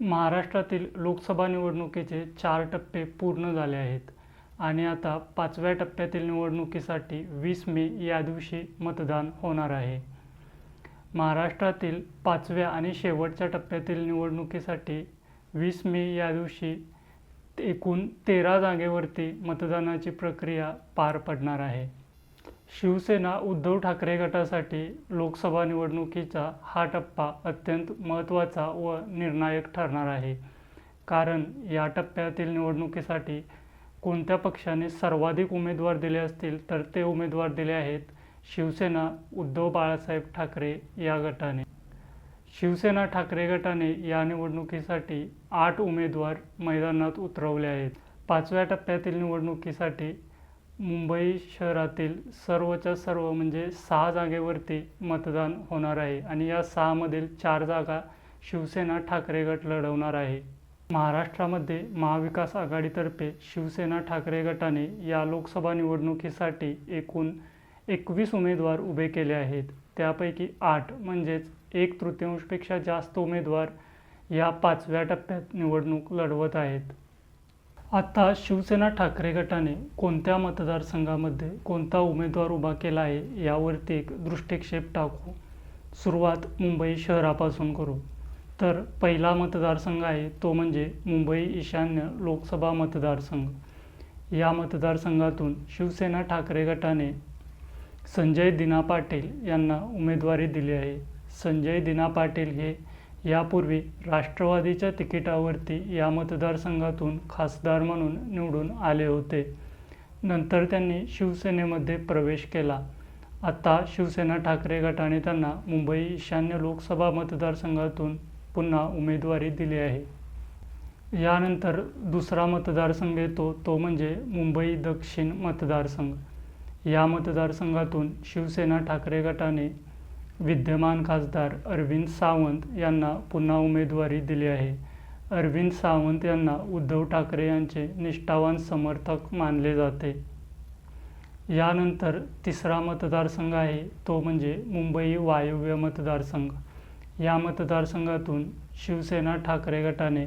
महाराष्ट्रातील लोकसभा निवडणुकीचे चार टप्पे पूर्ण झाले आहेत आणि आता पाचव्या टप्प्यातील निवडणुकीसाठी वीस मे या दिवशी मतदान होणार आहे. महाराष्ट्रातील पाचव्या आणि शेवटच्या टप्प्यातील निवडणुकीसाठी वीस मे या दिवशी एकूण तेरा जागेवरती मतदानाची प्रक्रिया पार पडणार आहे. शिवसेना उद्धव ठाकरे गटासाठी लोकसभा निवडणुकीचा हा टप्पा अत्यंत महत्त्वाचा व निर्णायक ठरणार आहे. कारण या टप्प्यातील निवडणुकीसाठी कोणत्या पक्षाने सर्वाधिक उमेदवार दिले असतील तर ते उमेदवार दिले आहेत शिवसेना उद्धव बाळासाहेब ठाकरे या गटाने. शिवसेना ठाकरे गटाने या निवडणुकीसाठी आठ उमेदवार मैदानात उतरवले आहेत. पाचव्या टप्प्यातील निवडणुकीसाठी मुंबई शहरातील सर्वच्या सर्व म्हणजे सहा जागेवरती मतदान होणार आहे आणि या सहामधील चार जागा शिवसेना ठाकरे गट लढवणार आहे. महाराष्ट्रामध्ये महाविकास आघाडीतर्फे शिवसेना ठाकरे गटाने या लोकसभा निवडणुकीसाठी एकूण एकवीस उमेदवार उभे केले आहेत. त्यापैकी आठ म्हणजेच एक तृतीयांशपेक्षा जास्त उमेदवार या पाचव्या टप्प्यात निवडणूक लढवत आहेत. आता शिवसेना ठाकरे गटाने कोणत्या मतदारसंघामध्ये कोणता उमेदवार उभा केला आहे यावरती एक दृष्टिक्षेप टाकू? सुरुवात मुंबई शहरापासून करू. तर पहिला मतदारसंघ आहे तो म्हणजे मुंबई ईशान्य लोकसभा मतदारसंघ. या मतदारसंघातून शिवसेना ठाकरे गटाने संजय दिना पाटील यांना उमेदवारी दिली आहे. संजय दिना पाटील हे यापूर्वी राष्ट्रवादीच्या तिकिटावरती या मतदारसंघातून खासदार म्हणून निवडून आले होते. नंतर त्यांनी शिवसेनेमध्ये प्रवेश केला. आता शिवसेना ठाकरे गटाने त्यांना मुंबई ईशान्य लोकसभा मतदारसंघातून पुन्हा उमेदवारी दिली आहे. यानंतर दुसरा मतदारसंघ येतो तो म्हणजे मुंबई दक्षिण मतदारसंघ. या मतदारसंघातून शिवसेना ठाकरे गटाने विद्यमान खासदार अरविंद सावंत यांना पुन्हा उमेदवारी दिली आहे. अरविंद सावंत यांना उद्धव ठाकरे यांचे निष्ठावान समर्थक मानले जाते. यानंतर तिसरा मतदारसंघ आहे तो म्हणजे मुंबई वायव्य मतदारसंघ. या मतदारसंघातून शिवसेना ठाकरे गटाने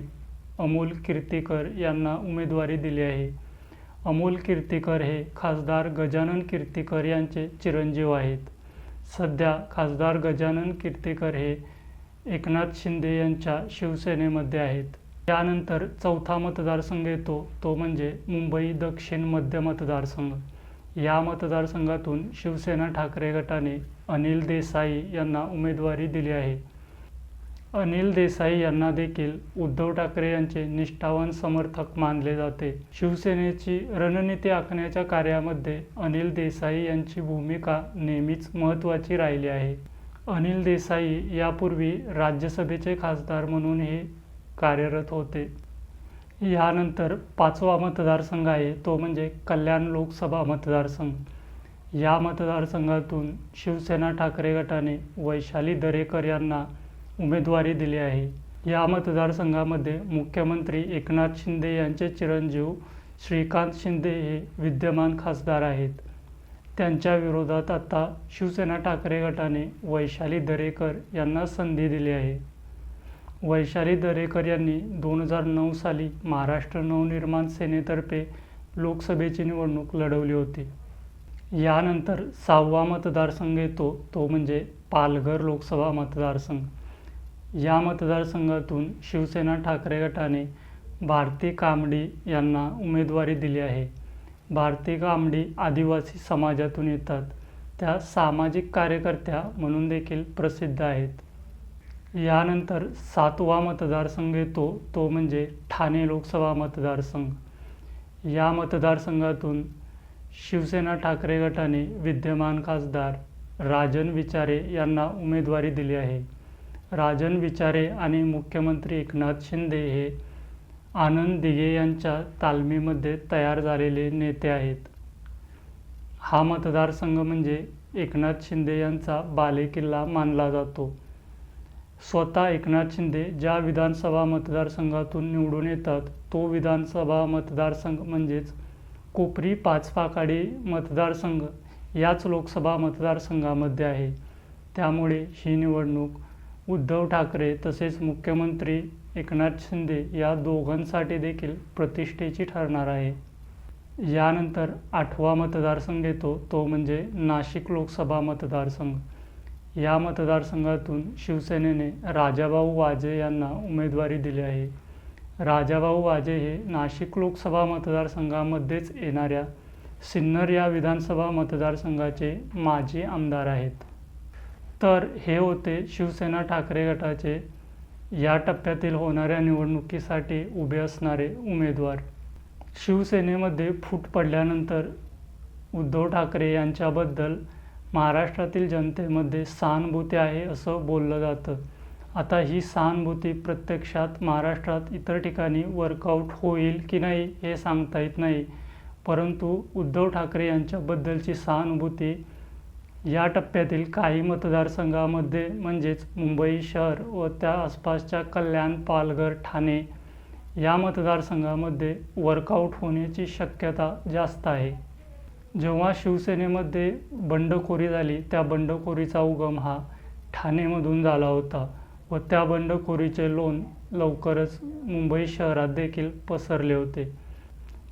अमोल कीर्तीकर यांना उमेदवारी दिली आहे. अमोल कीर्तीकर हे खासदार गजानन कीर्तीकर यांचे चिरंजीव आहेत. सध्या खासदार गजानन कीर्तेकर हे एकनाथ शिंदे यांच्या शिवसेनेमध्ये आहेत. त्यानंतर चौथा मतदारसंघ येतो तो म्हणजे मुंबई दक्षिण मध्य मतदारसंघ. या मतदारसंघातून शिवसेना ठाकरे गटाने अनिल देसाई यांना उमेदवारी दिली आहे. अनिल देसाई यांना देखील उद्धव ठाकरे यांचे निष्ठावान समर्थक मानले जाते. शिवसेनेची रणनीती आखण्याच्या कार्यामध्ये अनिल देसाई यांची भूमिका नेहमीच महत्त्वाची राहिली आहे. अनिल देसाई यापूर्वी राज्यसभेचे खासदार म्हणून हे कार्यरत होते. यानंतर पाचवा मतदारसंघ आहे तो म्हणजे कल्याण लोकसभा मतदारसंघ. या मतदारसंघातून शिवसेना ठाकरे गटाने वैशाली दरेकर यांना उमेदवारी दिली आहे. या मतदारसंघामध्ये मुख्यमंत्री एकनाथ शिंदे यांचे चिरंजीव श्रीकांत शिंदे हे विद्यमान खासदार आहेत. त्यांच्या विरोधात आता शिवसेना ठाकरे गटाने वैशाली दरेकर यांना संधी दिली आहे. वैशाली दरेकर यांनी दोन हजार नऊ साली महाराष्ट्र नवनिर्माण सेनेतर्फे लोकसभेची निवडणूक लढवली होती. यानंतर सहावा मतदारसंघ येतो तो म्हणजे पालघर लोकसभा मतदारसंघ. या मतदारसंघातून शिवसेना ठाकरे गटाने भारती कांबडी यांना उमेदवारी दिली आहे. भारती कांबडी आदिवासी समाजातून येतात. त्या सामाजिक कार्यकर्त्या म्हणून देखील प्रसिद्ध आहेत. यानंतर सातवा मतदारसंघ येतो तो म्हणजे ठाणे लोकसभा मतदारसंघ. या मतदारसंघातून शिवसेना ठाकरे गटाने विद्यमान खासदार राजन विचारे यांना उमेदवारी दिली आहे. राजन विचारे आणि मुख्यमंत्री एकनाथ शिंदे हे आनंद दिघे यांच्या तालमीमध्ये तयार झालेले नेते आहेत. हा मतदारसंघ म्हणजे एकनाथ शिंदे यांचा बालेकिल्ला मानला जातो. स्वतः एकनाथ शिंदे ज्या विधानसभा मतदारसंघातून निवडून येतात तो विधानसभा मतदारसंघ म्हणजेच कोपरी पाचपाकाडी मतदारसंघ याच लोकसभा मतदारसंघामध्ये आहे. त्यामुळे ही निवडणूक उद्धव ठाकरे तसेच मुख्यमंत्री एकनाथ शिंदे या दोघांसाठी देखील प्रतिष्ठेची ठरणार आहे. यानंतर आठवा मतदारसंघ येतो तो म्हणजे नाशिक लोकसभा मतदारसंघ. या मतदारसंघातून शिवसेनेने राजाभाऊ वाजे यांना उमेदवारी दिली आहे. राजाभाऊ वाजे हे नाशिक लोकसभा मतदारसंघामध्येच येणाऱ्या सिन्नर या विधानसभा मतदारसंघाचे माजी आमदार आहेत. तर हे होते शिवसेना ठाकरे गटाचे या टप्प्यातील होणाऱ्या निवडणुकीसाठी उभे असणारे उमेदवार. शिवसेनेमध्ये फूट पडल्यानंतर उद्धव ठाकरे यांच्याबद्दल महाराष्ट्रातील जनतेमध्ये सहानुभूती आहे असं बोललं जातं. आता ही सहानुभूती प्रत्यक्षात महाराष्ट्रात इतर ठिकाणी वर्कआउट होईल की नाही हे सांगता येत नाही. परंतु उद्धव ठाकरे यांच्याबद्दलची सहानुभूती या टप्प्यातील काही मतदारसंघामध्ये म्हणजेच मुंबई शहर व त्या आसपासच्या कल्याण पालघर ठाणे या मतदारसंघामध्ये वर्कआउट होण्याची शक्यता जास्त आहे. जेव्हा शिवसेनेमध्ये बंडखोरी झाली त्या बंडखोरीचा उगम हा ठाणेमधून झाला होता व त्या बंडखोरीचे लोन लवकरच मुंबई शहरात देखील पसरले होते.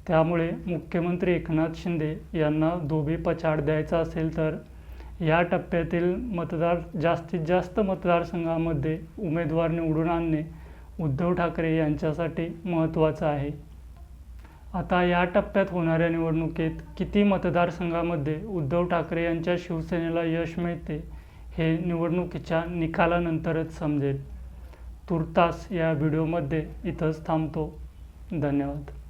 त्यामुळे मुख्यमंत्री एकनाथ शिंदे यांना धोबी पछाड द्यायचा असेल तर या टप्प्यातील मतदार जास्तीत जास्त मतदारसंघामध्ये उमेदवार निवडून आणणे उद्धव ठाकरे यांच्यासाठी महत्त्वाचं आहे. आता या टप्प्यात होणाऱ्या निवडणुकीत किती मतदारसंघामध्ये उद्धव ठाकरे यांच्या शिवसेनेला यश मिळते हे निवडणुकीच्या निकालानंतरच समजेल. तुर्तास या व्हिडिओमध्ये इथंच थांबतो. धन्यवाद.